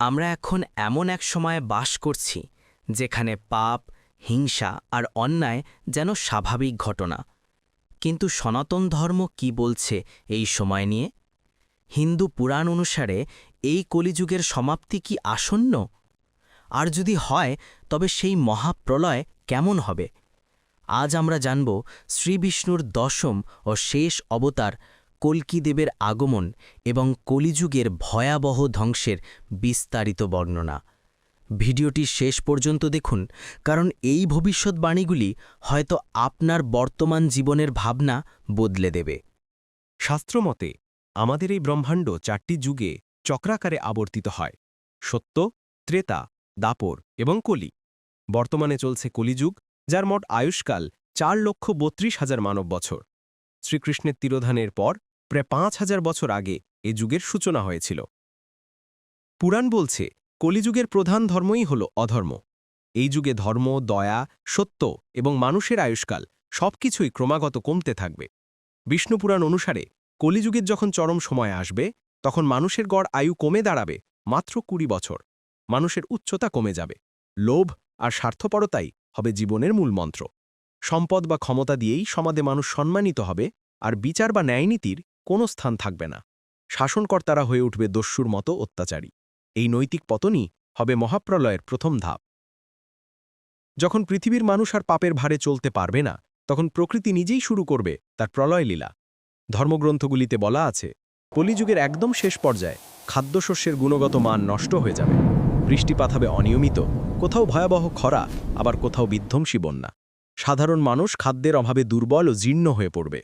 আমরা এখন এমন এক সময়ে বাস করছি, যেখানে পাপ, হিংসা আর অন্যায় যেন স্বাভাবিক ঘটনা। কিন্তু সনাতন ধর্ম কি বলছে এই সময় নিয়ে? হিন্দু পুরাণ অনুসারে এই কলিযুগের সমাপ্তি কি আসন্ন? আর যদি হয়, তবে সেই মহাপ্রলয় কেমন হবে? আজ আমরা জানব শ্রীবিষ্ণুর দশম ও শেষ অবতার কল্কিদেবের আগমন এবং কলিযুগের ভয়াবহ ধ্বংসের বিস্তারিত বর্ণনা। ভিডিওটি শেষ পর্যন্ত দেখুন, কারণ এই ভবিষ্যৎবাণীগুলি হয়তো আপনার বর্তমান জীবনের ভাবনা বদলে দেবে। শাস্ত্রমতে, আমাদের এই ব্রহ্মাণ্ড চারটি যুগে চক্রাকারে আবর্তিত হয়, সত্য, ত্রেতা, দাপর এবং কলি। বর্তমানে চলছে কলিযুগ, যার মোট আয়ুষ্কাল চার লক্ষ বত্রিশ হাজার মানব বছর শ্রীকৃষ্ণের তিরোধানের পর প্রায় পাঁচ হাজার বছর আগে এ যুগের সূচনা হয়েছিল। পুরাণ বলছে, কলিযুগের প্রধান ধর্মই হল অধর্ম। এই যুগে ধর্ম, দয়া, সত্য এবং মানুষের আয়ুষ্কাল সবকিছুই ক্রমাগত কমতে থাকবে। বিষ্ণুপুরাণ অনুসারে, কলিযুগের যখন চরম সময় আসবে, তখন মানুষের গড় আয়ু কমে দাঁড়াবে মাত্র কুড়ি বছর। মানুষের উচ্চতা কমে যাবে। লোভ আর স্বার্থপরতাই হবে জীবনের মূল মন্ত্র। সম্পদ বা ক্ষমতা দিয়েই সমাজে মানুষ সম্মানিত হবে আর বিচার বা ন্যায়নীতির কোনো স্থান থাকবে না। শাসনকর্তারা হয়ে উঠবে দস্যুর মতো অত্যাচারী। এই নৈতিক পতনই হবে মহাপ্রলয়ের প্রথম ধাপ। যখন পৃথিবীর মানুষ আর পাপের ভারে চলতে পারবে না, তখন প্রকৃতি নিজেই শুরু করবে তার প্রলয় লীলা। ধর্মগ্রন্থগুলিতে বলা আছে, কলিযুগের একদম শেষ পর্যায়ে খাদ্যশস্যের গুণগত মান নষ্ট হয়ে যাবে। বৃষ্টিপাত হবে অনিয়মিত, কোথাও ভয়াবহ খরা, আবার কোথাও বিধ্বংসী বন্যা। সাধারণ মানুষ খাদ্যের অভাবে দুর্বল ও জীর্ণ হয়ে পড়বে।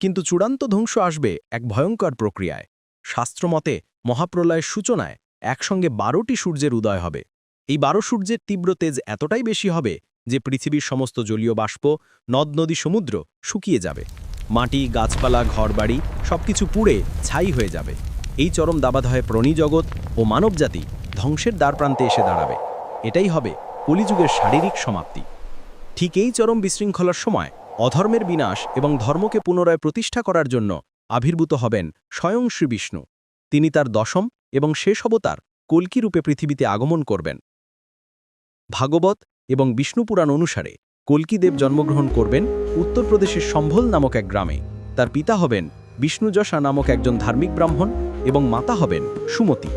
কিন্তু চূড়ান্ত ধ্বংস আসবে এক ভয়ঙ্কর প্রক্রিয়ায়। শাস্ত্রমতে মহাপ্রলয়ের সূচনায় একসঙ্গে বারোটি সূর্যের উদয় হবে। এই বারো সূর্যের তীব্র তেজ এতটাই বেশি হবে যে পৃথিবীর সমস্ত জলীয় বাষ্প, নদ, নদী, সমুদ্র শুকিয়ে যাবে। মাটি, গাছপালা, ঘরবাড়ি সবকিছু পুড়ে ছাই হয়ে যাবে। এই চরম দাবাধয়ে প্রাণীজগৎ ও মানবজাতি ধ্বংসের দ্বারপ্রান্তে এসে দাঁড়াবে। এটাই হবে কলিযুগের শারীরিক সমাপ্তি। ঠিক এই চরম বিশৃঙ্খলার সময় অধর্মের বিনাশ এবং ধর্মকে পুনরায় প্রতিষ্ঠা করার জন্য আবির্ভূত হবেন স্বয়ং শ্রীবিষ্ণু। তিনি তার দশম এবং শেষ অবতার কল্কি রূপে পৃথিবীতে আগমন করবেন। ভাগবত এবং বিষ্ণুপুরাণ অনুসারে কল্কিদেব জন্মগ্রহণ করবেন উত্তরপ্রদেশের সম্ভল নামক এক গ্রামে। তার পিতা হবেন বিষ্ণুযশা নামক একজন ধার্মিক ব্রাহ্মণ এবং মাতা হবেন সুমতি।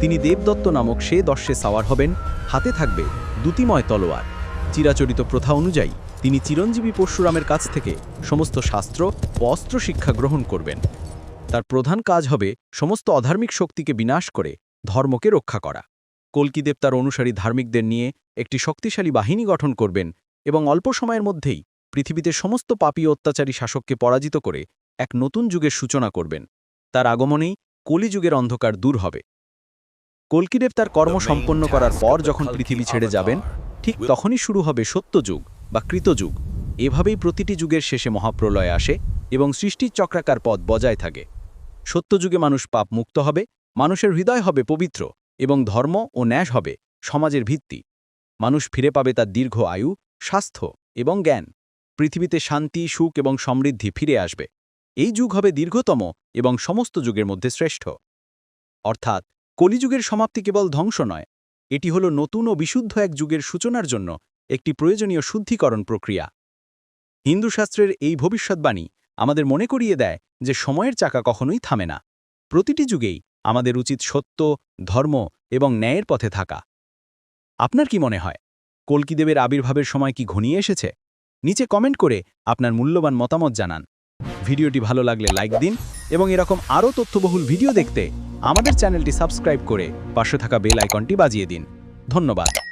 তিনি দেবদত্ত নামক সে দর্শে সাওয়ার হবেন, হাতে থাকবে দুতিময় তলোয়ার। চিরাচরিত প্রথা অনুযায়ী তিনি চিরঞ্জীবী পরশুরামের কাছ থেকে সমস্ত শাস্ত্র ও অস্ত্র শিক্ষা গ্রহণ করবেন। তার প্রধান কাজ হবে সমস্ত অধার্মিক শক্তিকে বিনাশ করে ধর্মকে রক্ষা করা। কল্কিদেব তার অনুসারী ধার্মিকদের নিয়ে একটি শক্তিশালী বাহিনী গঠন করবেন এবং অল্প সময়ের মধ্যেই পৃথিবীতে সমস্ত পাপী অত্যাচারী শাসককে পরাজিত করে এক নতুন যুগের সূচনা করবেন। তার আগমনেই কলিযুগের অন্ধকার দূর হবে। কল্কিদেব তার কর্ম সম্পন্ন করার পর যখন পৃথিবী ছেড়ে যাবেন, ঠিক তখনই শুরু হবে সত্যযুগ। বা কৃতযুগ, এভাবেই প্রতিটি যুগের শেষে মহাপ্রলয় আসে এবং সৃষ্টির চক্রাকার পথ বজায় থাকে। সত্যযুগে মানুষ পাপ মুক্ত হবে, মানুষের হৃদয় হবে পবিত্র এবং ধর্ম ও ন্যাস হবে সমাজের ভিত্তি। মানুষ ফিরে পাবে তার দীর্ঘ আয়ু, স্বাস্থ্য এবং জ্ঞান। পৃথিবীতে শান্তি, সুখ এবং সমৃদ্ধি ফিরে আসবে। এই যুগ হবে দীর্ঘতম এবং সমস্ত যুগের মধ্যে শ্রেষ্ঠ। অর্থাৎ কলিযুগের সমাপ্তি কেবল ধ্বংস নয়, এটি হল নতুন ও বিশুদ্ধ এক যুগের সূচনার জন্য একটি প্রয়োজনীয় শুদ্ধিকরণ প্রক্রিয়া। হিন্দুশাস্ত্রের এই ভবিষ্যৎবাণী আমাদের মনে করিয়ে দেয় যে সময়ের চাকা কখনোই থামে না। প্রতিটি যুগেই আমাদের উচিত সত্য, ধর্ম এবং ন্যায়ের পথে থাকা। আপনার কি মনে হয়? কল্কিদেবের আবির্ভাবের সময় কি ঘনিয়ে এসেছে? নিচে কমেন্ট করে আপনার মূল্যবান মতামত জানান। ভিডিওটি ভালো লাগলে লাইক দিন এবং এরকম আরও তথ্যবহুল ভিডিও দেখতে আমাদের চ্যানেলটি সাবস্ক্রাইব করে পাশে থাকা বেল আইকনটি বাজিয়ে দিন। ধন্যবাদ।